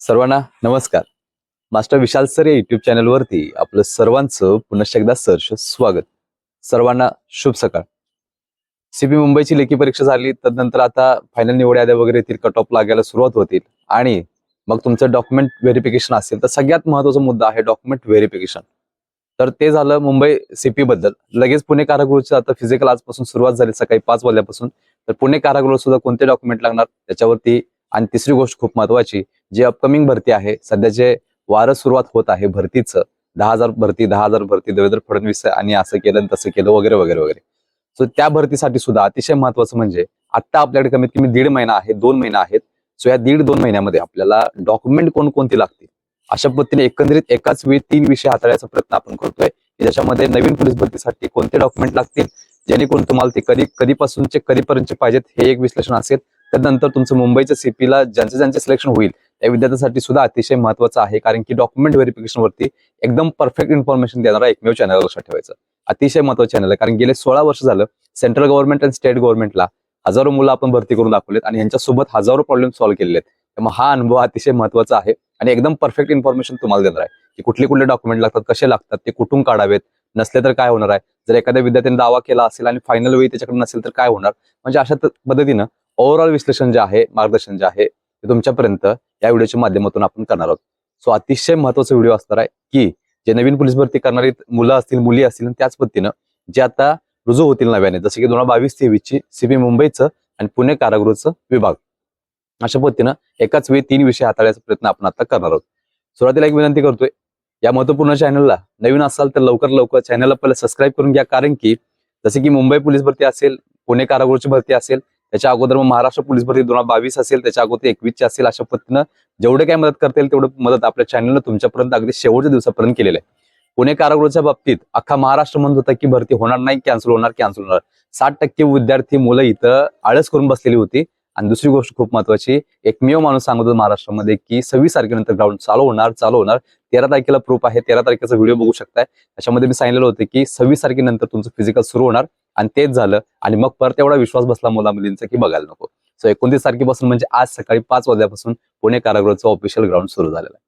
सर्वांना नमस्कार. Master Vishal sir या युट्यूब चॅनलवरती आपलं सर्वांचं पुनश्च एकदा सहर्ष स्वागत. सर्वांना शुभ सकाळ. सीपी मुंबईची लेखी परीक्षा झाली तदनंतर आता फायनल निवड याद्या वगैरे येतील कट ऑफ लागायला सुरुवात होतील. आणि मग तुमचं डॉक्युमेंट व्हेरिफिकेशन असेल तर सगळ्यात महत्त्वाचा मुद्दा आहे डॉक्युमेंट व्हेरिफिकेशन तर ते झालं मुंबई सीपी बद्दल. लगेच पुणे कारागृहची आता फिजिकल आजपासून सुरुवात झाली सकाळी पाच वाजल्यापासून. तर पुणे कारागृह सुद्धा कोणते डॉक्युमेंट लागणार? त्याच्यावरती आणि तिसरी गोष्ट खूप महत्वाची जे अपकमिंग भरती आहे सध्याचे वारं सुरुवात होत आहे भरतीचं दहा हजार भरती दहा हजार भरती देवेंद्र फडणवीस आणि असं केलं आणि तसं केलं वगैरे वगैरे वगैरे. सो त्या भरतीसाठी सुद्धा अतिशय महत्वाचं म्हणजे आता आपल्याकडे कमीत कमी दीड महिना आहे दोन महिना आहेत. सो या दीड दोन महिन्यामध्ये आपल्याला डॉक्युमेंट कोणकोणती लागतील? अशा पद्धतीने एकंदरीत एकाच वेळी तीन विषय हाताळायचा प्रयत्न आपण करतोय. ज्याच्यामध्ये नवीन पोलीस भरतीसाठी कोणते डॉक्युमेंट लागतील? जेणेकरून तुम्हाला ते कधी कधीपासूनचे कधीपर्यंतचे पाहिजेत हे एक विश्लेषण असेल. त्यानंतर तुमचं मुंबईच्या सीपीला ज्यांचे ज्यांचे सिलेक्शन होईल त्या विद्यार्थ्यांसाठी सुद्धा अतिशय महत्वाचं आहे. कारण की डॉक्युमेंट व्हेरिफिकेशन वरती एकदम परफेक्ट इन्फॉर्मेशन देणारा एकमेव चॅनल लक्षात ठेवायचं. अतिशय महत्वाचं चॅनल आहे. कारण गेले सोळा वर्ष झालं सेंट्रल गव्हर्नमेंट आणि स्टेट गव्हर्नमेंटला हजारो मुलं आपण भरती करून दाखवलेत आणि यांच्यासोबत हजारो प्रॉब्लेम सॉल्व्ह केलेले आहेत. त्यामुळे हा अनुभव अतिशय महत्त्वाचा आहे आणि एकदम परफेक्ट इन्फॉर्मेशन तुम्हाला देणार आहे. की कुठले कुठले डॉक्युमेंट लागतात कसे लागतात ते कुठून काढावेत नसले तर काय होणार आहे? जर एखाद्या विद्यार्थ्याने दावा केला असेल आणि फायनल वेळी त्याच्याकडे नसेल तर काय होणार? म्हणजे अशा पद्धतीनं ओव्हरऑल विश्लेषण जे आहे मार्गदर्शन जे आहे ते तुमच्यापर्यंत या व्हिडिओच्या माध्यमातून आपण करणार आहोत. सो अतिशय महत्त्वाचा व्हिडिओ असणार आहे की जे नवीन पोलीस भरती करणारी मुलं असतील मुली असतील त्याच पद्धतीनं जे आता रुजू होतील नव्याने जसे की दोन हजार बावीस तेवीसची सीबी मुंबईचं आणि पुणे कारागृहचं विभाग. अशा पद्धतीनं एकाच वेळी तीन विषय हाताळण्याचा प्रयत्न आपण आता करणार आहोत. सुरुवातीला एक विनंती करतोय या महत्त्वपूर्ण चॅनलला नवीन असाल तर लवकर लवकर चॅनलला पहिले सबस्क्राईब करून घ्या कारण की जसे की मुंबई पोलीस भरती असेल पुणे कारागृहची भरती असेल त्याच्या अगोदर मग महाराष्ट्र पोलीस भरती दोन हजार बावीस असेल त्याच्या अगोदर एकवीसची असेल अशा पद्धतीनं जेवढे काय मदत करता येईल तेवढं मदत आपल्या चॅनलनं तुमच्यापर्यंत अगदी शेवटच्या दिवसापर्यंत केलेलं आहे. पुणे कारागृहाच्या बाबतीत अख्खा महाराष्ट्र म्हणत होता की भरती होणार नाही कॅन्सल होणार कॅन्सल होणार. साठ टक्के विद्यार्थी मुलं इथं आळस करून बसलेली होती. आणि दुसरी गोष्ट खूप महत्वाची एकमेव माणूस सांगत होता महाराष्ट्रामध्ये की सव्वीस तारखेनंतर ग्राउंड चालू होणार चालू होणार. तेरा तारखेला प्रूफ आहे तेरा तारखेचा व्हिडिओ बघू शकताय. त्याच्यामध्ये मी सांगितलेलं होतं की सव्वीस तारखेनंतर तुमचं फिजिकल सुरू होणार. आणि तेच झालं. आणि मग परत एवढा विश्वास बसला मुला मुलींचा की बघायला नको. सो एकोणतीस तारखेपासून म्हणजे आज सकाळी पाच वाजल्यापासून पुणे कारागृहाचं ऑफिशियल ग्राउंड सुरू झालेलं आहे.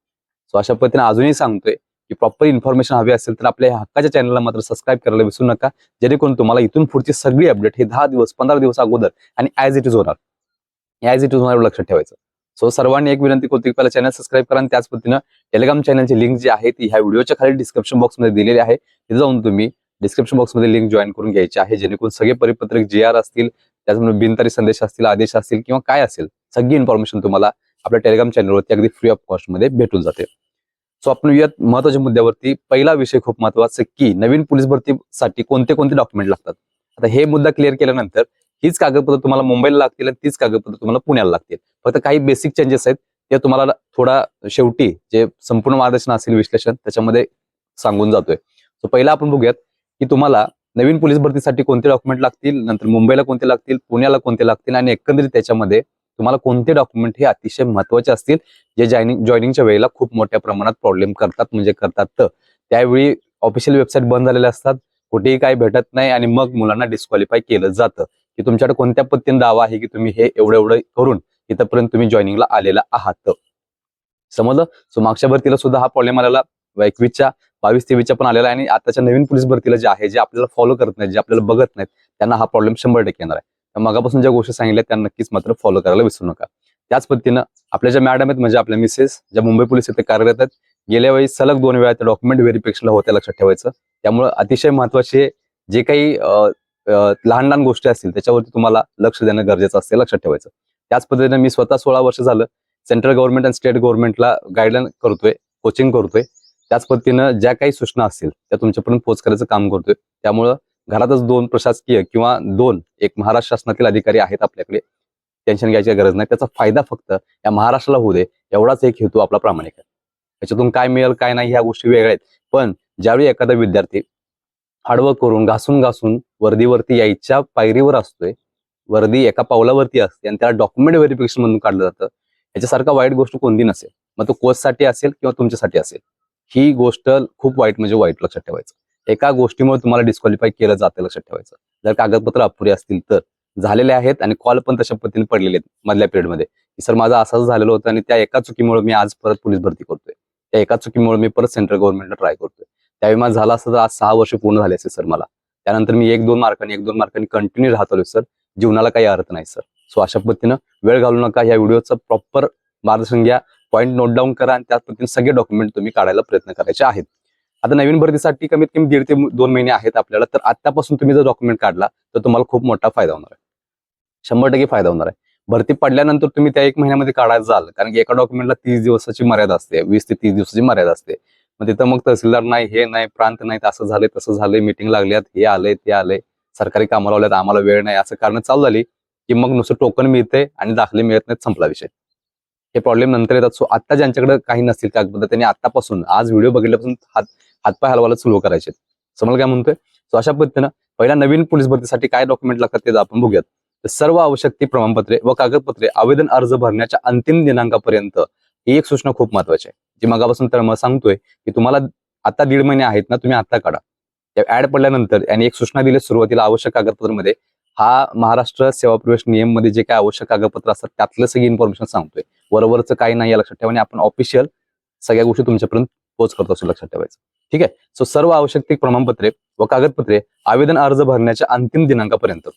सो अशा पद्धतीने अजूनही सांगतोय की प्रॉपर इन्फॉर्मेशन हवी असेल तर आपल्या हक्काच्या चॅनलला मात्र सबस्क्राईब करायला विसरू नका. जेणेकरून तुम्हाला इथून पुढची सगळी अपडेट हे दहा दिवस पंधरा दिवस अगोदर आणि ॲज इट इज होणार. ॲज इट इज होणार लक्षात ठेवायचं. सो सर्वांनी एक विनंती करतो की पहिला चॅनल सबस्क्राईब करा आणि त्याच पद्धतीनं टेलिग्राम चॅनलची लिंक जी आहे ती ह्या व्हिडिओच्या खाली डिस्क्रिप्शन बॉक्समध्ये दिलेली आहे. तिथे जाऊन तुम्ही डिस्क्रिप्शन बॉक्समध्ये लिंक जॉईन करून घ्यायची आहे. जेणेकरून सगळे परिपत्रक जे आर असतील त्याचबरोबर बिनतारी संदेश असतील आदेश असतील किंवा काय असेल सगळी इन्फॉर्मेशन तुम्हाला आपल्या टेलिग्राम चॅनलवरती अगदी फ्री ऑफ कॉस्टमध्ये भेटून जाते. सो आपण येत महत्त्वाच्या मुद्द्यावरती. पहिला विषय खूप महत्त्वाचा की नवीन पोलीस भरतीसाठी कोणते कोणते डॉक्युमेंट लागतात? आता हे मुद्दा क्लिअर केल्यानंतर हीच कागदपत्र तुम्हाला मुंबईला लागतील आणि तीच कागदपत्र तुम्हाला पुण्याला लागतील. फक्त काही बेसिक चेंजेस आहेत. ते तुम्हाला थोडा शेवटी जे संपूर्ण मार्गदर्शन असेल विश्लेषण त्याच्यामध्ये सांगून जातोय. सो पहिला आपण बघूयात. की तुम्हाला नवीन पोलीस भरतीसाठी कोणते डॉक्युमेंट लागतील नंतर मुंबईला कोणते लागतील पुण्याला कोणते लागतील आणि एकंदरीत त्याच्यामध्ये तुम्हाला कोणते डॉक्युमेंट हे अतिशय महत्त्वाचे असतील जे जॉईनिंग जॉईनिंगच्या वेळेला खूप मोठ्या प्रमाणात प्रॉब्लेम करतात म्हणजे करतात तर. त्यावेळी ऑफिशियल वेबसाईट बंद झालेले असतात कुठेही काही भेटत नाही आणि मग मुलांना डिस्क्वालिफाय केलं जातं. की तुमच्याकडे कोणत्या पद्धतीने दावा आहे की तुम्ही हे एवढं एवढं करून इथपर्यंत तुम्ही जॉईनिंगला आलेला आहात. समजलं? सो मागच्या भरतीला सुद्धा हा प्रॉब्लेम आलेला. एकवीसच्या बावीस तेवीसच्या पण आलेला आहे आणि आताच्या नवीन पोलीस भरतीला जे आहे जे आपल्याला फॉलो करत नाहीत जे आपल्याला बघत नाहीत त्यांना हा प्रॉब्लेम शंभर टक्के येणार आहे. तर मगापासून ज्या गोष्टी सांगितल्या त्या नक्कीच मात्र फॉलो करायला विसरू नका. त्याच पद्धतीनं आपल्या ज्या मॅडम आहेत म्हणजे आपल्या मिसेस ज्या मुंबई पोलीस येथे कार्यरत आहेत गेल्या वेळी सलग दोन वेळा त्या डॉक्युमेंट व्हेरिफिकेशनला होत्या लक्षात ठेवायचं. त्यामुळे अतिशय महत्त्वाचे जे काही लहान लहान गोष्टी असतील त्याच्यावरती तुम्हाला लक्ष देणं गरजेचं असते लक्षात ठेवायचं. त्याच पद्धतीने मी स्वतः सोळा वर्ष झालं सेंट्रल गव्हर्नमेंट आणि स्टेट गव्हर्नमेंटला गाईडलाईन करतोय कोचिंग करतोय. त्याच पद्धतीनं ज्या काही सूचना असतील त्या तुमच्यापर्यंत पोच करायचं काम करतोय. त्यामुळं घरातच दोन प्रशासकीय किंवा दोन एक महाराष्ट्र शासनातील अधिकारी आहेत आपल्याकडे टेन्शन घ्यायची गरज नाही. त्याचा फायदा फक्त या महाराष्ट्राला होऊ दे एवढाच एक हेतू आपला प्रामाणिक आहे. त्याच्यातून काय मिळेल काय नाही ह्या गोष्टी वेगळ्या आहेत. पण ज्यावेळी एखादा विद्यार्थी हार्डवर्क करून घासून घासून वर्दीवरती यायच्या पायरीवर असतोय वर्दी एका पावलावरती असते आणि त्याला डॉक्युमेंट व्हेरिफिकेशन म्हणून काढलं जातं याच्यासारखा वाईट गोष्ट कोणती नसेल. मग तो कोचसाठी असेल किंवा तुमच्यासाठी असेल. ही गोष्ट खूप वाईट म्हणजे वाईट लक्षात ठेवायचं. एका गोष्टीमुळे तुम्हाला डिस्क्वालिफाय केलं जातं लक्षात ठेवायचं. जर कागदपत्र अपुरी असतील तर. झालेले आहेत आणि कॉल पण तशा पद्धतीने पडलेले आहेत मधल्या पिरियडमध्ये सर माझा असाच झालेलं होतं आणि त्या एका चुकीमुळे मी आज परत पोलीस भरती करतोय. त्या एका चुकीमुळे मी परत सेंट्रल गव्हर्नमेंटला ट्राय करतोय. त्यावेळी माझं झाला असं तर आज सहा वर्ष पूर्ण झाले असते सर मला. त्यानंतर मी एक दोन मार्कांनी एक दोन मार्कांनी कंटिन्यू राहत आलो सर. जीवनाला काही अर्थ नाही सर. सो अशा पद्धतीनं वेळ घालू नका. या व्हिडिओचं प्रॉपर मार्गदर्शन घ्या. पॉईंट नोट डाऊन करा आणि त्या पद्धतीने सगळे डॉक्युमेंट तुम्ही काढायला प्रयत्न करायचे आहेत. आता नवीन भरतीसाठी कमीत कमी दीड ते दोन महिने आहेत आपल्याला तर आतापासून तुम्ही जर डॉक्युमेंट काढला तर तुम्हाला खूप मोठा फायदा होणार आहे. शंभर टक्के फायदा होणार आहे. भरती पडल्यानंतर तुम्ही त्या एक महिन्यामध्ये काढायला जाल कारण की एका डॉक्युमेंटला तीस दिवसाची मर्यादा असते वीस ते तीस दिवसाची मर्यादा असते. मग तिथं मग तहसीलदार नाही हे नाही प्रांत नाही असं झालंय तसं झालंय मिटिंग लागल्यात हे आलंय ते आलंय सरकारी कामाला लावल्यात आम्हाला वेळ नाही असं कारण चालू झाली की मग नुसतं टोकन मिळते आणि दाखले मिळत नाहीत संपला विषय. हे प्रॉब्लेम नंतर येतात. सो आता ज्यांच्याकडे काही नसतील कागदपत्र त्यांनी आतापासून आज व्हिडिओ बघितल्यापासून हात हातपाय हलवायला सुरू करायचे समोर काय म्हणतोय? सो अशा पद्धतीनं पहिल्या नवीन पोलीस भरतीसाठी काय डॉक्युमेंट लागतात ते आपण बघूयात. सर्व आवश्यक ती प्रमाणपत्रे व कागदपत्रे आवेदन अर्ज भरण्याच्या अंतिम दिनांकापर्यंत ही एक सूचना खूप महत्वाची आहे. जी मगापासून तर मग सांगतोय की तुम्हाला आता दीड महिने आहेत ना तुम्ही आता काढा. त्या ऍड पडल्यानंतर यांनी एक सूचना दिली सुरुवातीला आवश्यक कागदपत्रामध्ये हा महाराष्ट्र सेवा प्रवेश नियममध्ये जे काय आवश्यक कागदपत्र असतात त्यातलं सगळी इन्फॉर्मेशन सांगतोय. वरवरचं काही नाही लक्षात ठेवा आणि आपण ऑफिशियल सगळ्या गोष्टी तुमच्यापर्यंत पोच करतो असं लक्षात ठेवायचं. ठीक आहे? सो सर्व आवश्यक ती प्रमाणपत्रे व कागदपत्रे आवेदन अर्ज भरण्याच्या अंतिम दिनांकापर्यंत.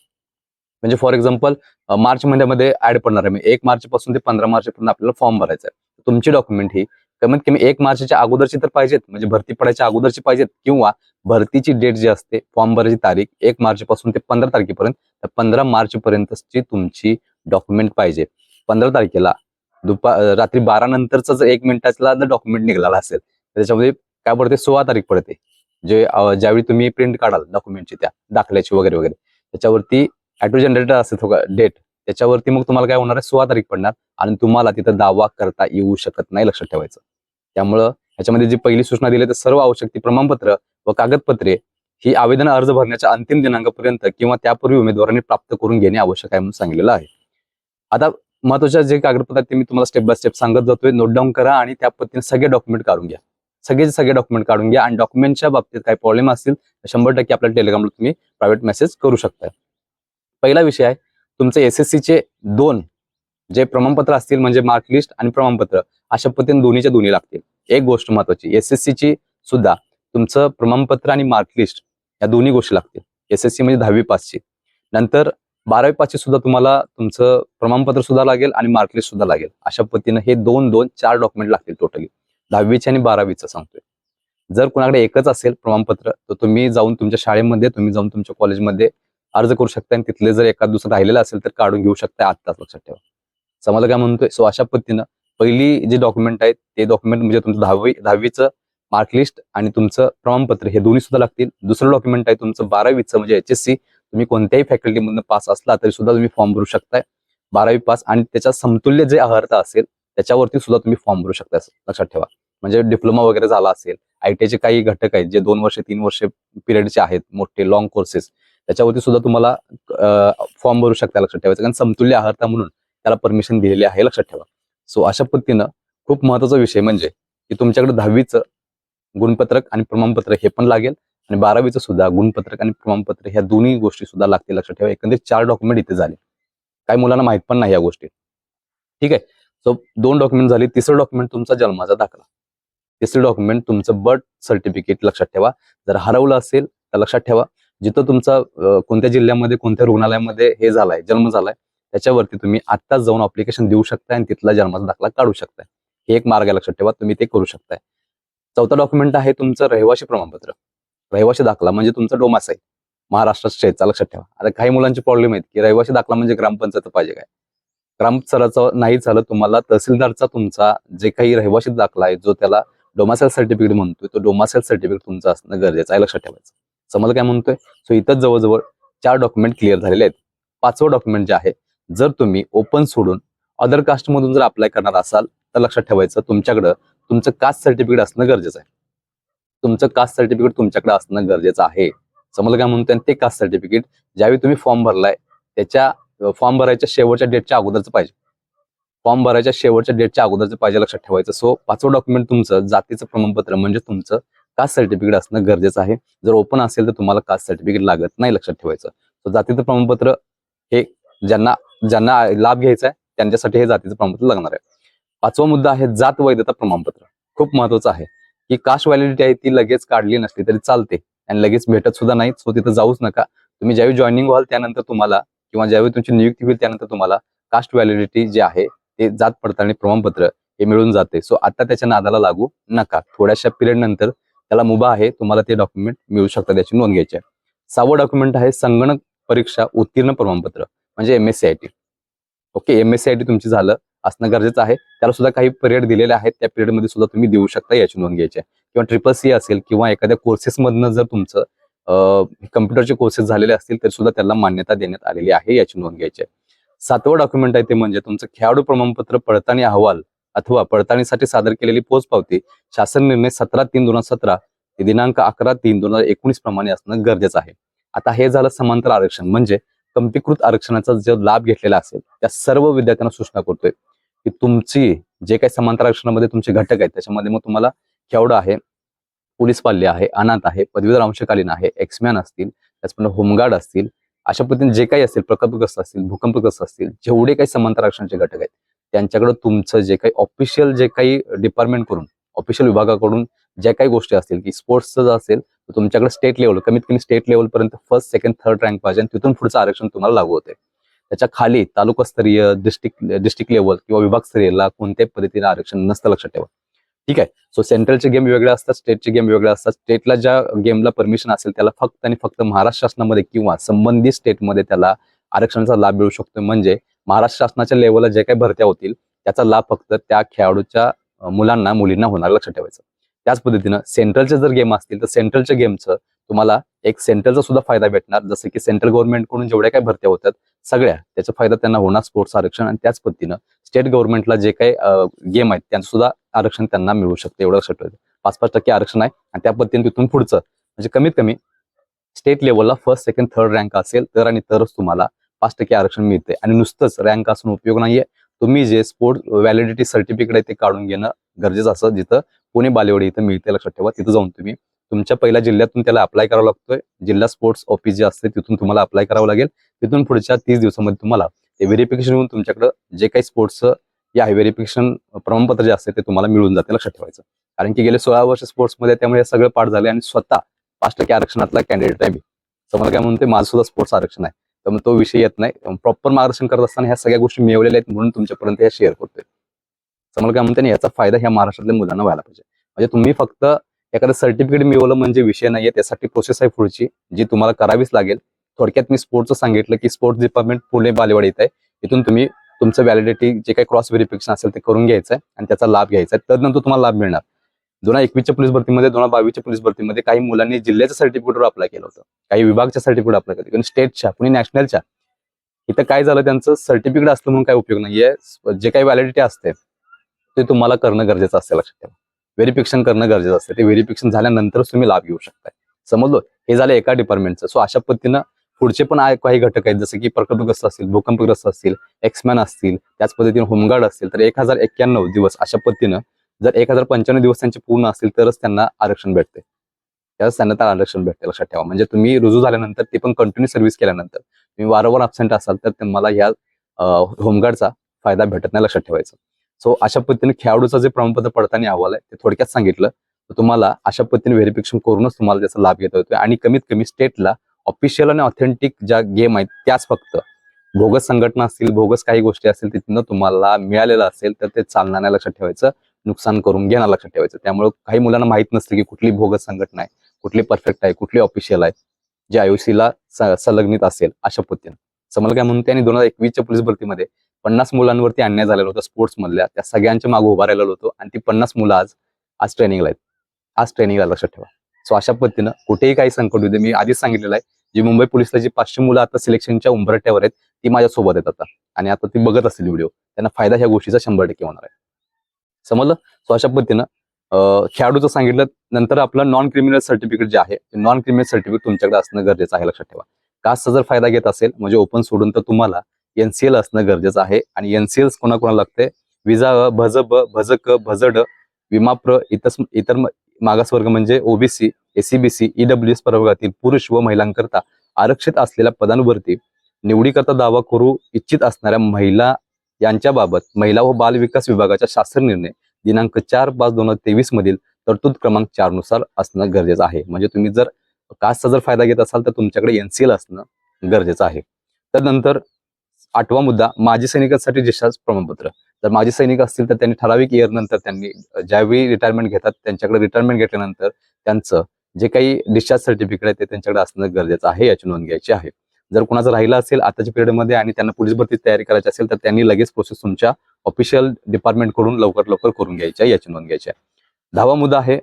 म्हणजे फॉर एक्झाम्पल मार्च महिन्यामध्ये ऍड पडणार आहे. एक मार्च पासून ते पंधरा मार्च पर्यंत आपल्याला फॉर्म भरायचा आहे. तुमची डॉक्युमेंट ही कमीत कमी एक मार्चच्या अगोदरची तर पाहिजेत. म्हणजे भरती पडायच्या अगोदरची पाहिजेत किंवा भरतीची डेट जी असते फॉर्म भरायची तारीख एक मार्च पासून ते पंधरा तारखेपर्यंत तर पंधरा मार्च पर्यंतची तुमची डॉक्युमेंट पाहिजे. पंधरा तारखेला दुपार रात्री बारा नंतरचा जर एक मिनिटाचा डॉक्युमेंट निघाला असेल त्याच्यामध्ये काय पडते? सोळा तारीख पडते. जे ज्यावेळी तुम्ही प्रिंट काढाल डॉक्युमेंटची त्या दाखल्याची वगैरे वगैरे. त्याच्यावरती ॲटो जनरेटर असते डेट त्याच्यावरती मग तुम्हाला काय होणार आहे? सोळा तारीख पडणार आणि तुम्हाला तिथं दावा करता येऊ शकत नाही लक्षात ठेवायचं. त्यामुळं ह्याच्यामध्ये जी पहिली सूचना दिली तर सर्व आवश्यक ती प्रमाणपत्र व कागदपत्रे ही आवेदन अर्ज भरण्याच्या अंतिम दिनांकापर्यंत किंवा त्यापूर्वी उमेदवारांनी प्राप्त करून घेणे आवश्यक आहे म्हणून सांगितलेलं आहे. आता महत्त्वाच्या जे कागदपत्र आहेत ते मी तुम्हाला स्टेप बाय स्टेप सांगत जातोय. नोट डाऊन करा आणि त्या पद्धतीने सगळे डॉक्युमेंट काढून घ्या. सगळे सगळे डॉक्युमेंट काढून घ्या आणि डॉक्युमेंटच्या बाबतीत काही प्रॉब्लेम असतील तर शंभर टक्के आपल्या टेलिग्रामला तुम्ही प्रायव्हेट मेसेज करू शकता. पहिला विषय आहे तुमचे एस एस चे दोन जे प्रमाणपत्र असतील म्हणजे मार्कलिस्ट आणि प्रमाणपत्र अशा पद्धतीने दोन्हीच्या दोन्ही लागतील. एक गोष्ट महत्वाची एस एस ची सुद्धा तुमचं प्रमाणपत्र आणि मार्कलिस्ट या दोन्ही गोष्टी लागतील. एस एस सी म्हणजे दहावी पासची नंतर बारावी पाचशे सुद्धा तुम्हाला तुमचं प्रमाणपत्र सुद्धा लागेल आणि मार्कलिस्ट सुद्धा लागेल. अशा पद्धतीनं हे दोन दोन चार डॉक्युमेंट लागतील टोटली दहावीचे आणि बारावीचं सांगतोय. जर कोणाकडे एकच असेल प्रमाणपत्र तर तुम्ही जाऊन तुमच्या शाळेमध्ये तुम्ही जाऊन तुमच्या कॉलेजमध्ये अर्ज करू शकता आणि तिथले जर एखाद दुसरं राहिलेलं असेल तर काढून घेऊ शकता आत्ताच लक्षात ठेवा. समजलं काय म्हणतोय? सो अशा पद्धतीनं पहिली जे डॉक्युमेंट आहेत ते डॉक्युमेंट म्हणजे तुमचं दहावी दहावीचं मार्कलिस्ट आणि तुमचं प्रमाणपत्र हे दोन्ही सुद्धा लागतील. दुसरं डॉक्युमेंट आहे तुमचं बारावीचं म्हणजे एच एस सी तुम्ही कोणत्याही फॅकल्टीमधून पास असला तरी सुद्धा तुम्ही फॉर्म भरू शकताय. बारावी पास आणि त्याच्या समतुल्य जे अर्हता असेल त्याच्यावरती सुद्धा तुम्ही फॉर्म भरू शकता लक्षात ठेवा. म्हणजे डिप्लोमा वगैरे झाला असेल आयटीआयचे काही घटक आहेत जे दोन वर्ष तीन वर्ष पिरियडचे आहेत मोठे लॉंग कोर्सेस त्याच्यावरती सुद्धा तुम्हाला फॉर्म भरू शकता लक्षात ठेवायचं. कारण समतुल्य आहारता म्हणून त्याला परमिशन दिलेली आहे लक्षात ठेवा. सो अशा पद्धतीनं खूप महत्त्वाचा विषय म्हणजे की तुमच्याकडे दहावीचं गुणपत्रक आणि प्रमाणपत्र हे पण लागेल. आणि बारावीचं सुद्धा गुणपत्रक आणि प्रमाणपत्र ह्या दोन्ही गोष्टी सुद्धा लागतील लक्षात ठेवा. एकंदरीत चार डॉक्युमेंट इथे झाले. काही मुलांना माहीत पण नाही या गोष्टी. ठीक आहे? सो दोन डॉक्युमेंट झाली. तिसरं डॉक्युमेंट तुमचा जन्माचा दाखला. तिसरं डॉक्युमेंट तुमचं बर्थ सर्टिफिकेट लक्षात ठेवा. जर हरवलं असेल तर लक्षात ठेवा. जिथं तुमचा कोणत्या जिल्ह्यामध्ये कोणत्या रुग्णालयामध्ये हे झालाय जन्म झालाय त्याच्यावरती तुम्ही आत्ताच जाऊन अप्लिकेशन देऊ शकताय आणि तिथला जन्माचा दाखला काढू शकताय. हे एक मार्ग आहे लक्षात ठेवा. तुम्ही ते करू शकताय. चौथा डॉक्युमेंट आहे तुमचं रहिवासी प्रमाणपत्र. रहिवासी दाखला म्हणजे तुमचा डोमास आहे. महाराष्ट्रात स्टेटचा लक्षात ठेवा. आता काही मुलांचे प्रॉब्लेम आहेत की रहिवासी दाखला म्हणजे ग्रामपंचायत पाहिजे काय? ग्रामस्तराचं नाही झालं तुम्हाला तहसीलदारचा तुमचा जे काही रहिवासी दाखला आहे जो त्याला डोमासेल सर्टिफिकेट म्हणतोय तो डोमासेल सर्टिफिकेट तुमचं असणं गरजेचं आहे लक्षात ठेवायचं. समजा काय म्हणतोय? सो इथं जवळजवळ चार डॉक्युमेंट क्लिअर झालेले आहेत. पाचवं डॉक्युमेंट जे आहे जर तुम्ही ओपन सोडून अदर कास्टमधून जर अप्लाय करणार असाल तर लक्षात ठेवायचं तुमच्याकडं तुमचं कास्ट सर्टिफिकेट असणं गरजेचं आहे. तुमचं कास्ट सर्टिफिकेट तुमच्याकडे असणं गरजेचं आहे. समजलं काय म्हणतोय आणि ते कास्ट सर्टिफिकेट ज्यावेळी तुम्ही फॉर्म भरलाय त्याच्या फॉर्म भरायच्या शेवटच्या डेटच्या अगोदरचं पाहिजे. फॉर्म भरायच्या शेवटच्या डेटच्या अगोदरचं पाहिजे लक्षात ठेवायचं. सो पाचवं डॉक्युमेंट तुमचं जातीचं प्रमाणपत्र म्हणजे तुमचं कास्ट सर्टिफिकेट असणं गरजेचं आहे. जर ओपन असेल तर तुम्हाला कास्ट सर्टिफिकेट लागत नाही लक्षात ठेवायचं. सो जातीचं प्रमाणपत्र हे ज्यांना ज्यांना लाभ घ्यायचा आहे त्यांच्यासाठी हे जातीचं प्रमाणपत्र लागणार आहे. पाचवा मुद्दा आहे जात वैधता प्रमाणपत्र. खूप महत्वाचं आहे. की कास्ट व्हॅलिडिटी आहे ती लगेच काढली नसली तरी चालते. आणि लगेच भेटत सुद्धा नाही सो तिथं जाऊच नका. तुम्ही ज्यावेळी जॉईनिंग व्हाल त्यानंतर तुम्हाला किंवा ज्यावेळी तुमची नियुक्ती होईल त्यानंतर तुम्हाला कास्ट व्हॅलिडिटी जे आहे ते जात पडताळणी प्रमाणपत्र हे मिळून जाते. सो आता त्याच्या नादाला लागू नका. थोड्याशा पिरियड नंतर त्याला मुभा आहे तुम्हाला ते डॉक्युमेंट मिळू शकतात याची नोंद घ्यायची आहे. सहावं डॉक्युमेंट आहे संगणक परीक्षा उत्तीर्ण प्रमाणपत्र म्हणजे M S C I T okay M S C I T तुमची झालं. असणं गरजेचं आहे. त्याला सुद्धा काही पिरियड दिलेले आहेत. त्या पिरियडमध्ये सुद्धा तुम्ही देऊ शकता याची नोंद घ्यायची आहे. किंवा ट्रिपल सी असेल किंवा एखाद्या कोर्सेस मधनं जर तुमचं कम्प्युटरचे कोर्सेस झालेले असतील तरी सुद्धा त्याला मान्यता देण्यात आलेली आहे याची नोंद घ्यायची आहे. सातवं डॉक्युमेंट आहे ते म्हणजे तुमचं खेळाडू प्रमाणपत्र पडताळणी अहवाल अथवा पडताळणीसाठी सादर केलेली पोचपावती शासन निर्णय सतरा तीन दोन हजार सतरा दिनांक अकरा तीन दोन हजार एकोणीस प्रमाणे असणं गरजेचं आहे. आता हे झालं समांतर आरक्षण. म्हणजे कंपीकृत आरक्षणाचा जो लाभ घेतलेला असेल त्या सर्व विद्यार्थ्यांना सूचना करतोय. की तुमची जे काही समांतर आरक्षणामध्ये तुमचे घटक आहेत त्याच्यामध्ये मग तुम्हाला केवढं आहे पोलीस पाल्य आहे अनाथ आहे पदवीधर अंशकालीन आहे एक्समॅन असतील त्याचप्रमाणे होमगार्ड असतील अशा पद्धतीने जे काही असेल प्रकल्पग्रस्त असतील भूकंपग्रस्त असतील जेवढे काही समांतर आरक्षणाचे घटक आहेत त्यांच्याकडे तुमचं जे काही ऑफिशियल जे काही डिपार्टमेंट करून ऑफिशियल विभागाकडून ज्या काही गोष्टी असतील की स्पोर्ट्सचं जर असेल तर तुमच्याकडे स्टेट लेवल कमीत कमी स्टेट लेवल पर्यंत फर्स्ट सेकंड थर्ड रँक पाहिजे तिथून पुढचं आरक्षण तुम्हाला लागू होते त्याच्याखाली तालुकास्तरीय डिस्ट्रिक्ट डिस्ट्रिक्ट लेवल किंवा विभागस्तरीयला कोणत्याही पद्धतीने आरक्षण नसतं लक्षात ठेवा ठीक आहे? सो सेंट्रलचे गेम वेगळे असतात स्टेटचे गेम वेगळे असतात. स्टेटला ज्या गेमला परमिशन असेल त्याला फक्त आणि फक्त महाराष्ट्र शासनामध्ये किंवा संबंधित स्टेटमध्ये त्याला आरक्षणाचा लाभ मिळू शकतो. म्हणजे महाराष्ट्र शासनाच्या लेवलला जे काही भरत्या होतील त्याचा लाभ फक्त त्या खेळाडूच्या मुलांना मुलींना होणार लक्षात ठेवायचं. त्याच पद्धतीनं सेंट्रलचे जर गेम असतील तर सेंट्रलच्या गेमचं तुम्हाला एक सेंट्रलचा सुद्धा फायदा भेटणार. जसं की सेंट्रल गव्हर्नमेंटकडून जेवढ्या काही भरत्या होतात सगळ्या. त्याचा फायदा त्यांना होणार स्पोर्ट्स आरक्षण आणि त्याच पद्धतीनं स्टेट गव्हर्नमेंटला जे काही गेम आहेत त्यांचं सुद्धा आरक्षण त्यांना मिळू शकतं. एवढं लक्षात ठेवायचं. पाच पाच टक्के आरक्षण आहे आणि त्या पद्धतीने तिथून पुढचं. म्हणजे कमीत कमी स्टेट लेवलला फर्स्ट सेकंड थर्ड रँक असेल तर आणि तरच तुम्हाला पाच टक्के आरक्षण मिळते आणि नुसतंच रँक असून उपयोग नाहीये. तुम्ही जे स्पोर्ट व्हॅलिडिटी सर्टिफिकेट आहे ते काढून घेणं गरजेचं असं जिथं पुणे बालेवाडी इथं मिळते लक्षात ठेवा. तिथं जाऊन तुम्ही तुमच्या पहिल्या जिल्ह्यातून त्याला अप्लाय करावा लागतोय. जिल्हा स्पोर्ट्स ऑफिस जे असते तिथून तुम्हाला अप्लाय करावं लागेल. तिथून पुढच्या तीस दिवसामध्ये तुम्हाला ते व्हेरिफिकेशन होऊन तुमच्याकडे जे काही स्पोर्ट्सचं या व्हेरिफिकेशन प्रमाणपत्र जे असते ते तुम्हाला मिळून जाते लक्षात ठेवायचं. कारण की गेले सोळा वर्ष स्पोर्ट्समध्ये त्यामुळे सगळं पाठ झाले आणि स्वतः पाच टक्के आरक्षणातला कॅन्डिडेट आहे मी. समोर काय म्हणते माझं सुद्धा स्पोर्ट्स आरक्षण आहे. त्यामुळे तो विषय येत नाही. प्रॉपर मार्गदर्शन करत असताना ह्या सगळ्या गोष्टी मिळवलेल्या आहेत म्हणून तुमच्यापर्यंत हे शेअर करतोय समोर काय म्हणते याचा फायदा ह्या महाराष्ट्रातल्या मुलांना व्हायला पाहिजे. म्हणजे तुम्ही फक्त एखादं सर्टिफिकेट मिळवलं म्हणजे विषय नाहीये त्यासाठी प्रोसेस आहे पुढची जी तुम्हाला करावीच लागेल. थोडक्यात मी स्पोर्ट्सचं सांगितलं की स्पोर्ट्स डिपार्टमेंट पुणे बालेवाडी येत आहे. इथून तुम्ही तुमचं व्हॅलिडिटी जे काही क्रॉस व्हेरिफिकेशन असेल ते करून घ्यायचं आहे आणि त्याचा लाभ घ्यायचा आहे. तदनंतर तुम्हाला लाभ मिळणार. दोन हजार एकवीसच्या पोलीस भरतीमध्ये दोन हजार बावीसच्या पोलीस भरतीमध्ये काही मुलांनी जिल्ह्याच्या सर्टिफिकेटवर अप्लाय केलं होतं. काही विभागच्या सर्टिफिकेट अप्लाय केलं आणि स्टेटच्या पुणे नॅशनलच्या इथं काय झालं त्यांचं सर्टिफिकेट असलं म्हणून काय उपयोग नाहीये. जे काही व्हॅलिडिटी असते ते तुम्हाला करणं गरजेचं असते लक्षात ठेवा. व्हेरिफिकेशन करणं गरजेचं असते. ते व्हेरिफिकेशन झाल्यानंतरच तुम्ही लाभ घेऊ शकताय. समजलो? हे झालं एका डिपार्टमेंटचं सो अशा पद्धतीनं पुढचे पण काही घटक आहेत. जसं की प्रकल्पग्रस्त असतील भूकंपग्रस्त असतील एक्समॅन असतील त्याच पद्धतीने होमगार्ड असतील तर एक हजार एक्क्याण्णव दिवस अशा पद्धतीनं जर एक हजार पंच्याण्णव दिवस त्यांचे पूर्ण असतील तरच त्यांना आरक्षण भेटते त्याच त्यांना त्या आरक्षण भेटते लक्षात ठेवा. म्हणजे तुम्ही रुजू झाल्यानंतर ते पण कंटिन्यू सर्व्हिस केल्यानंतर. तुम्ही वारंवार अब्सेंट असाल तर तुम्हाला ह्या होमगार्डचा फायदा भेटत नाही लक्षात ठेवायचं. सो अशा पद्धतीने खेळाडूचं जे प्रमाणपत्र पडताना अहवाल आहे ते थोडक्यात सांगितलं. तर तुम्हाला अशा पद्धतीने व्हेरिफिकेशन करूनच तुम्हाला त्याचा लाभ घेता येतोय आणि कमीत कमी स्टेटला ऑफिशियल आणि ऑथेंटिक ज्या गेम आहेत त्याच फक्त. भोगस संघटना असतील भोगस काही गोष्टी असतील तिथनं तुम्हाला मिळालेलं असेल तर ते चालणार नाही लक्षात ठेवायचं. नुकसान करून घेणार लक्षात ठेवायचं. त्यामुळे काही मुलांना माहीत नसते की कुठली भोगस संघटना आहे कुठली परफेक्ट आहे कुठली ऑफिशियल आहे जे आयुषीला संलग्नित असेल अशा पद्धतीनं. समजा काय म्हणते आणि दोन हजार एकवीसच्या पोलीस भरतीमध्ये पन्नास मुलांवरती अन्याय झालेला होता स्पोर्ट्स मधल्या त्या सगळ्यांच्या मागे उभा राहिलेलो होतो आणि ती पन्नास मुलं आज आज ट्रेनिंगला आहेत. आज ट्रेनिंगला लक्षात ठेवा. सो अशा पद्धतीनं कुठेही काही संकट होते मी आधीच सांगितलेलं आहे जी मुंबई पोलिसला जी पाचशे मुलं आता सिलेक्शनच्या उंबरट्यावर आहेत ती माझ्यासोबत आहेत आता. आणि आता ती बघत असतील व्हिडिओ. त्यांना फायदा ह्या गोष्टीचा शंभर टक्के होणार आहे. समजलं? सो अशा पद्धतीनं खेळाडूचं सांगितलं नंतर आपलं नॉन क्रिमिनल सर्टिफिकेट जे आहे नॉन क्रिमिनल सर्टिफिकेट तुमच्याकडे असणं गरजेचं आहे. लक्षात ठेवा. कास्टचा जर फायदा घेत असेल म्हणजे ओपन सोडून तर तुम्हाला एनसीएल असणं गरजेचं आहे. आणि एनसीएल कोणाकोणाला लागते विजा अ, भज ब भज क विमाप्र इतर इतर मागासवर्ग म्हणजे ओबीसी एसीबीसी ईडब्ल्यू एस प्रवर्गातील पुरुष व महिलांकरता आरक्षित असलेल्या पदांवरती निवडीकरता दावा करू इच्छित असणाऱ्या महिला यांच्याबाबत महिला व बाल विकास विभागाच्या शास्त्र निर्णय दिनांक चार पाच दोन हजार तेवीस मधील तरतूद क्रमांक चारनुसार असणं गरजेचं आहे. म्हणजे तुम्ही जर कास्टचा जर फायदा घेत असाल तर तुमच्याकडे एनसीएल असणं गरजेचं आहे. त्यानंतर आठवा मुद्दा माजी सैनिकांसाठी डिस्चार्ज प्रमाणपत्र. जर माजी सैनिक असतील तर त्यांनी ठराविक इयर नंतर त्यांनी ज्यावेळी रिटायरमेंट घेतात त्यांच्याकडे रिटायरमेंट घेतल्यानंतर त्यांचं जे काही डिस्चार्ज सर्टिफिकेट आहे ते त्यांच्याकडे असणं गरजेचं आहे याची नोंद घ्यायची आहे. जर कुणाचं राहिलं असेल आताच्या पिरियडमध्ये आणि त्यांना पोलीस भरती तयारी करायची असेल तर त्यांनी लगेच प्रोसेस तुमच्या ऑफिशियल डिपार्टमेंटकडून लवकर लवकर करून घ्यायची आहे याची नोंद घ्यायची आहे. दहावा मुद्दा आहे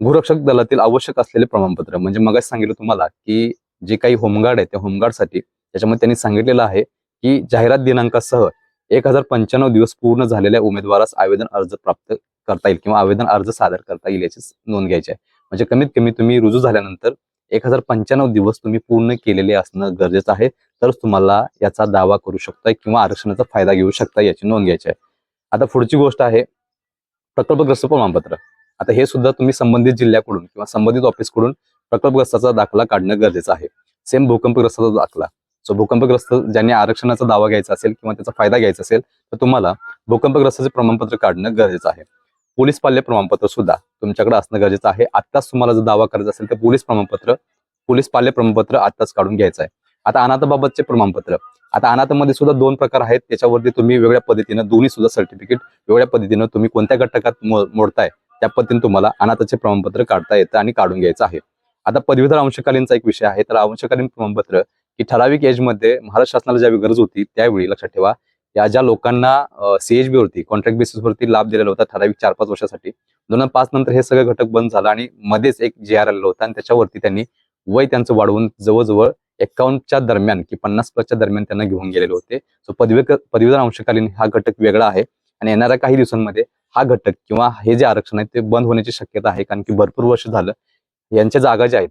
भूरक्षक दलातील आवश्यक असलेले प्रमाणपत्र. म्हणजे मग सांगितलं तुम्हाला की जे काही होमगार्ड आहे त्या होमगार्डसाठी त्याच्यामध्ये त्यांनी सांगितलेलं आहे की जाहिरात दिनांकासह एक हजार पंच्याण्णव दिवस पूर्ण झालेल्या उमेदवारास आवेदन अर्ज प्राप्त करता येईल किंवा आवेदन अर्ज सादर करता येईल याची नोंद घ्यायची आहे. म्हणजे कमीत कमी तुम्ही रुजू झाल्यानंतर एक हजार पंच्याण्णव दिवस तुम्ही पूर्ण केलेले असणं गरजेचं आहे. तरच तुम्हाला याचा दावा करू शकताय किंवा आरक्षणाचा फायदा घेऊ शकता याची नोंद घ्यायची आहे. आता पुढची गोष्ट आहे प्रकल्पग्रस्त प्रमाणपत्र. आता हे सुद्धा तुम्ही संबंधित जिल्ह्याकडून किंवा संबंधित ऑफिसकडून प्रकल्पग्रस्ताचा दाखला काढणं गरजेचं आहे. सेम भूकंपग्रस्ताचा दाखला. सो भूकंपग्रस्त ज्यांनी आरक्षणाचा दावा घ्यायचा असेल किंवा त्याचा फायदा घ्यायचा असेल तर तुम्हाला भूकंपग्रस्ताचे प्रमाणपत्र काढणं गरजेचं आहे. पोलीस पाल्य प्रमाणपत्र सुद्धा तुमच्याकडे असणं गरजेचं आहे. आत्ताच तुम्हाला जर दावा करायचा असेल तर पोलीस प्रमाणपत्र पोलीस पाल्य प्रमाणपत्र आत्ताच काढून घ्यायचं आहे. आता अनाथाबाबतचे प्रमाणपत्र. आता अनाथमध्ये सुद्धा दोन प्रकार आहेत. त्याच्यावरती तुम्ही वेगळ्या पद्धतीनं दोन्ही सुद्धा सर्टिफिकेट वेगळ्या पद्धतीनं तुम्ही कोणत्या घटकात मोडताय त्या पद्धतीने तुम्हाला अनाथाचे प्रमाणपत्र काढता येतं आणि काढून घ्यायचं आहे. आता पदवीधर अंशकालीनचा एक विषय आहे. तर अंशकालीन प्रमाणपत्र की ठराविक एजमध्ये महाराष्ट्र शासनाला ज्यावेळी गरज होती त्यावेळी लक्षात ठेवा या ज्या लोकांना सीएचबी वरती कॉन्ट्रॅक्ट बेसिसवरती लाभ दिलेला होता ठराविक चार पाच वर्षासाठी दोन हजार पाच नंतर हे सगळं घटक बंद झालं आणि मध्येच एक जे आर आलेला होता आणि त्याच्यावरती त्यांनी वय त्यांचं वाढवून जवळजवळ एकावन्नच्या दरम्यान की पन्नास प्लसच्या दरम्यान त्यांना घेऊन गेलेले होते. सो पदवी पदवीधर अंशकालीन हा घटक वेगळा आहे आणि येणाऱ्या काही दिवसांमध्ये हा घटक किंवा हे जे आरक्षण आहे ते बंद होण्याची शक्यता आहे कारण की भरपूर वर्ष झालं यांच्या जागा ज्या आहेत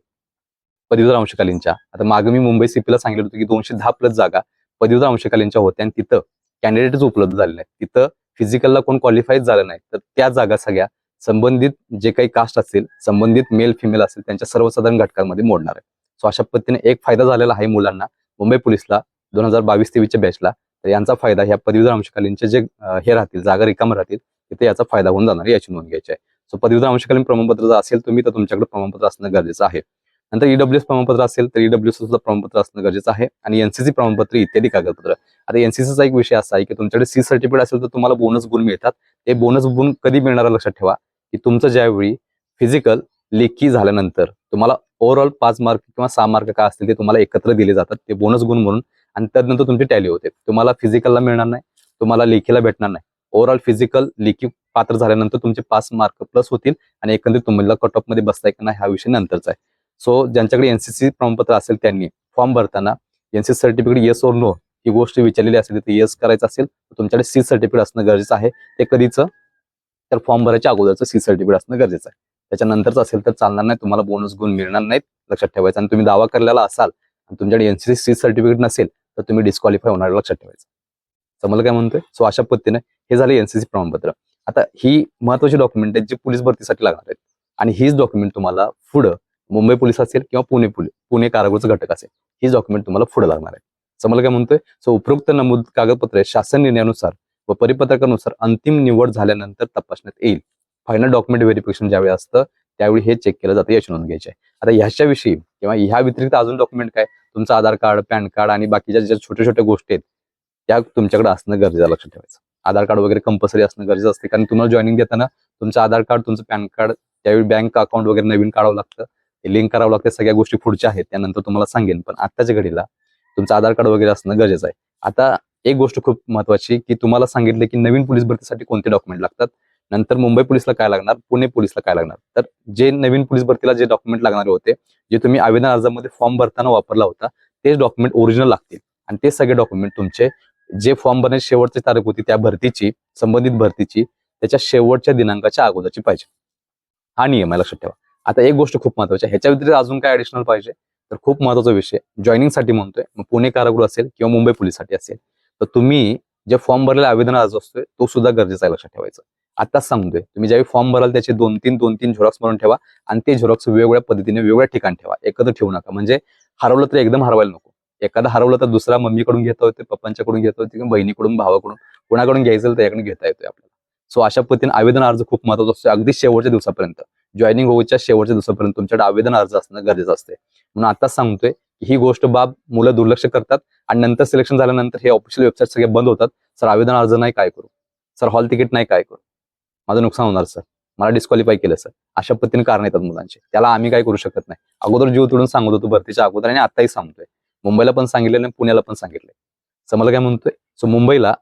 पदवीधर अंशकालीनच्या. आता मागे मी मुंबई सीपीला सांगितलं होतं की दोनशे दहा प्लस जागा पदवीधर अंशकालीनच्या होत्या आणि तिथं कॅन्डिडेटच उपलब्ध झाले नाहीत. तिथं फिजिकलला कोण क्वालिफाईच झालं नाही तर त्या जागा सगळ्या संबंधित जे काही कास्ट असतील संबंधित मेल फिमेल असेल त्यांच्या सर्वसाधारण घटकांमध्ये मोडणार आहे सो अशा पद्धतीने एक फायदा झालेला आहे मुलांना. मुंबई पोलिसला दोन हजार बावीस तेवीसच्या बॅचला तर यांचा फायदा ह्या पदवीधर अंशकालीनचे जे हे राहतील जागा रिकाम राहतील तिथे याचा फायदा होऊन जाणार याची नोंद घ्यायची आहे. सो पदवीधर अंशकालीन प्रमाणपत्र जर असेल तुम्ही तर तुमच्याकडे प्रमाणपत्र असणं गरजेचं आहे. नंतर ईडब्ल्यूएस प्रमाणपत्र असेल तर ईडब्ल्यूएस सुद्धा प्रमाणपत्र असणं गरजेचं आहे. आणि एनसीसी प्रमाणपत्र इत्यादी कागदपत्र. आता एनसीसीचा एक विषय असा आहे की तुमच्याकडे सी सर्टिफिकेट असेल तर तुम्हाला बोनस गुण मिळतात. ते बोनस गुण कधी मिळणार लक्षात ठेवा. की तुमचं ज्यावेळी फिजिकल लेखी झाल्यानंतर तुम्हाला ओव्हरऑल पाच मार्क किंवा सहा मार्क का असतील ते तुम्हाला एकत्र दिले जातात. ते बोनस गुण म्हणून. आणि त्यानंतर तुमची टॅली होते. तुम्हाला फिजिकलला मिळणार नाही. तुम्हाला लेखीला भेटणार नाही. ओव्हरऑल फिजिकल लेखी पात्र झाल्यानंतर तुमचे पाच मार्क प्लस होतील. आणि एकंदरीत तुम्हाला कट ऑफमध्ये बसताय का नाही हा विषय नंतरचा आहे. सो ज्यांच्याकडे एनसीसी प्रमाणपत्र असेल त्यांनी फॉर्म भरताना NCC certificate yes or no ही गोष्ट विचारलेली असेल तर येस करायचं असेल तर तुमच्याकडे सी सर्टिफिकेट असणं गरजेचं आहे. ते कधीच? तर फॉर्म भरायच्या अगोदरचं सी सर्टिफिकेट असणं गरजेचं आहे. त्याच्यानंतरच असेल तर चालणार नाही तुम्हाला बोनस गुण मिळणार नाहीत लक्षात ठेवायचं. आणि तुम्ही दावा करलेला असाल आणि तुमच्याकडे एनसीसी सी सर्टिफिकेट नसेल तर तुम्ही डिस्क्वालिफाय होणार लक्षात ठेवायचं. समजलं काय म्हणतोय? सो अशा पद्धतीने हे झाले एनसीसी प्रमाणपत्र. आता ही महत्वाची डॉक्युमेंट आहेत जी पोलीस भरतीसाठी लागणार आहेत. आणि हीच डॉक्युमेंट तुम्हाला पुढं मुंबई पोलीस असेल किंवा पुणे पोलीस पुणे कारागृहचं घटक असेल ही डॉक्युमेंट तुम्हाला पुढे लागणार आहे. समजलं काय म्हणतोय? सो उपरोक्त नमूद कागदपत्रे शासन निर्णयानुसार व परिपत्रकानुसार अंतिम निवड झाल्यानंतर तपासण्यात येईल. फायनल डॉक्युमेंट व्हेरिफिकेशन ज्यावेळी असतं त्यावेळी हे चेक केलं जातं याची नोंद घ्यायची आहे. आता ह्याच्याविषयी किंवा ह्या व्यतिरिक्त अजून डॉक्युमेंट काय? तुमचं आधार कार्ड पॅन कार्ड आणि बाकीच्या ज्या छोट्या छोट्या गोष्टी आहेत त्या तुमच्याकडे असणं गरजेचं लक्षात ठेवायचं. आधार कार्ड वगैरे कंपल्सरी असणं गरजेचं असते. कारण तुम्हाला जॉईनिंग देताना तुमचं आधार कार्ड तुमचं पॅन कार्ड त्यावेळी बँक अकाउंट वगैरे नवीन काढावं लागतं. लिंक करावं लागतं सगळ्या गोष्टी पुढच्या आहेत त्यानंतर तुम्हाला सांगेन. पण आत्ताच्या घडीला तुमचं आधार कार्ड वगैरे असणं गरजेचं आहे. आता एक गोष्ट खूप महत्वाची की तुम्हाला सांगितलं की नवीन पोलीस भरतीसाठी कोणते डॉक्युमेंट लागतात? नंतर मुंबई पोलीसला काय लागणार? पुणे पोलीसला काय लागणार? तर जे नवीन पोलीस भरतीला जे डॉक्युमेंट लागणारे होते जे तुम्ही आवेदन अर्जामध्ये फॉर्म भरताना वापरला होता तेच डॉक्युमेंट ओरिजिनल लागतील. आणि ते सगळे डॉक्युमेंट तुमचे जे फॉर्म भरण्याची शेवटची तारीख होती त्या भरतीची संबंधित भरतीची त्याच्या शेवटच्या दिनांकाच्या अगोदरची पाहिजे. हा नियम आहे लक्षात ठेवा. आता एक गोष्ट खूप महत्वाची आहे. ह्याच्या व्यतिरिक्त अजून काय ऍडिशनल पाहिजे? तर खूप महत्त्वाचा विषय जॉईनिंगसाठी म्हणतोय. मग पुणे कारागृह असेल किंवा मुंबई पोलीससाठी असेल. तर तुम्ही जे फॉर्म भरलेला आवेदन अर्ज असतोय तो सुद्धा गरजेचा आहे लक्षात ठेवायचं. आताच सांगतोय तुम्ही ज्यावेळी फॉर्म भराल त्याचे दोन तीन दोन तीन झेरॉक्स म्हणून ठेवा आणि ते झेरॉक्स वेगवेगळ्या पद्धतीने वेगवेगळ्या ठिकाणी ठेवा. एकत्र ठेवू नका. म्हणजे हरवलं तर एकदम हरवायला नको. एखादा हरवलं तर दुसरा मम्मीकडून घेता येते पप्पांच्याकडून घेता येते किंवा बहिणीकडून भावाकडून कोणाकडून घ्यायचं तर याकडून घेता येतोय आपल्याला. सो अशा पद्धतीने आवेदन अर्ज खूप महत्त्वाचा असतो अगदी शेवटच्या दिवसापर्यंत. जॉईनिंग होऊच्या शेवटच्या दिवसापर्यंत तुमच्याकडे आवेदन अर्ज असणं गरजेचं असते म्हणून आताच सांगतोय ही गोष्ट बाब मुलं दुर्लक्ष करतात आणि नंतर सिलेक्शन झाल्यानंतर हे ऑफिशियल वेबसाईट सगळे बंद होतात. सर आवेदन अर्ज नाही काय करू? सर हॉल तिकीट नाही काय करू? माझं नुकसान होणार सर. मला डिस्क्वालिफाय केलं सर. अशा पद्धतीने कारण येतात मुलांचे. त्याला आम्ही काय करू शकत नाही. अगोदर जीव तोडून सांगत होतो भरतीच्या अगोदर आणि आताही सांगतोय. मुंबईला पण सांगितलं आणि पुण्याला पण सांगितलंय. सर मला काय म्हणतोय? सो मुंबईला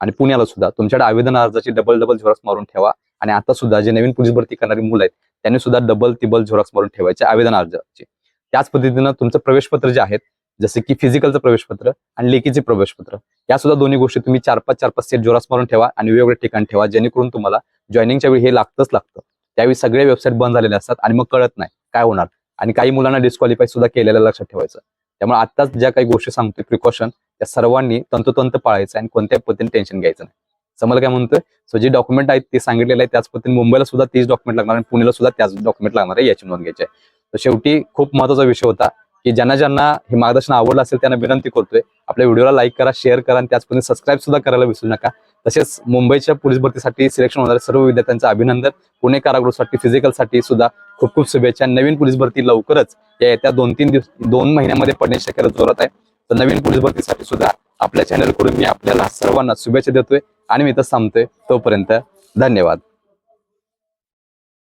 आणि पुण्याला सुद्धा तुमच्याकडे आवेदन अर्जाची डबल डबल झेरॉक्स मारून ठेवा आणि आता सुद्धा जे नवीन पोलीस भरती करणारी मुलं आहेत त्यांनी सुद्धा डबल तिबल झेरॉक्स मारून ठेवायचे आवेदन अर्जाचे. त्याच पद्धतीनं तुमचं प्रवेशपत्र जे आहेत जसे की फिजिकलचं प्रवेशपत्र आणि लेखीचे प्रवेशपत्र या सुद्धा दोन्ही गोष्टी तुम्ही चार पाच चार पाच सेट जोरास मारून ठेवा आणि वेगवेगळे ठिकाण ठेवा जेणेकरून तुम्हाला जॉईनिंगच्या वेळी हे लागतच लागतं. त्यावेळी सगळे वेबसाईट बंद झालेले असतात आणि मग कळत नाही काय होणार. आणि काही मुलांना डिस्क्वालिफाय सुद्धा केलेलं लक्षात ठेवायचं. त्यामुळे आत्ताच ज्या काही गोष्टी सांगतोय प्रिकॉशन त्या सर्वांनी तंतोतंत पाळायचं आणि कोणत्याही पद्धतीने टेन्शन घ्यायचं नाही. असं काय म्हणतोय? सो जे डॉक्युमेंट आहेत ते सांगितलेले आहे त्याच पद्धतीने मुंबईला सुद्धा तीच डॉक्युमेंट लागणार आणि पुण्याला सुद्धा त्याच डॉक्युमेंट लागणार आहे याची नोंद घ्यायची आहे. तर शेवटी खूप महत्त्वाचा विषय होता की ज्यांना ज्यांना हे मार्गदर्शन आवडलं असेल त्यांना विनंती करतोय आपल्या व्हिडिओला लाईक करा शेअर करा आणि त्याच पद्धतीने सबस्क्राईब सुद्धा करायला विसरू नका. तसेच मुंबईच्या पोलीस भरतीसाठी सिलेक्शन होणाऱ्या सर्व विद्यार्थ्यांचं अभिनंदन. पुणे कारागृहासाठी फिजिकलसाठी सुद्धा खूप खूप शुभेच्छा. नवीन पोलीस भरती लवकरच या येत्या दोन तीन दिवस दोन महिन्यामध्ये पडण्याची शक्यता जोरात आहे. तर नवीन पोलीस भरतीसाठी सुद्धा आपल्या चॅनलकडून मी आपल्याला सर्वांना शुभेच्छा देतोय आणि मी इथं थांबतोय. तोपर्यंत धन्यवाद.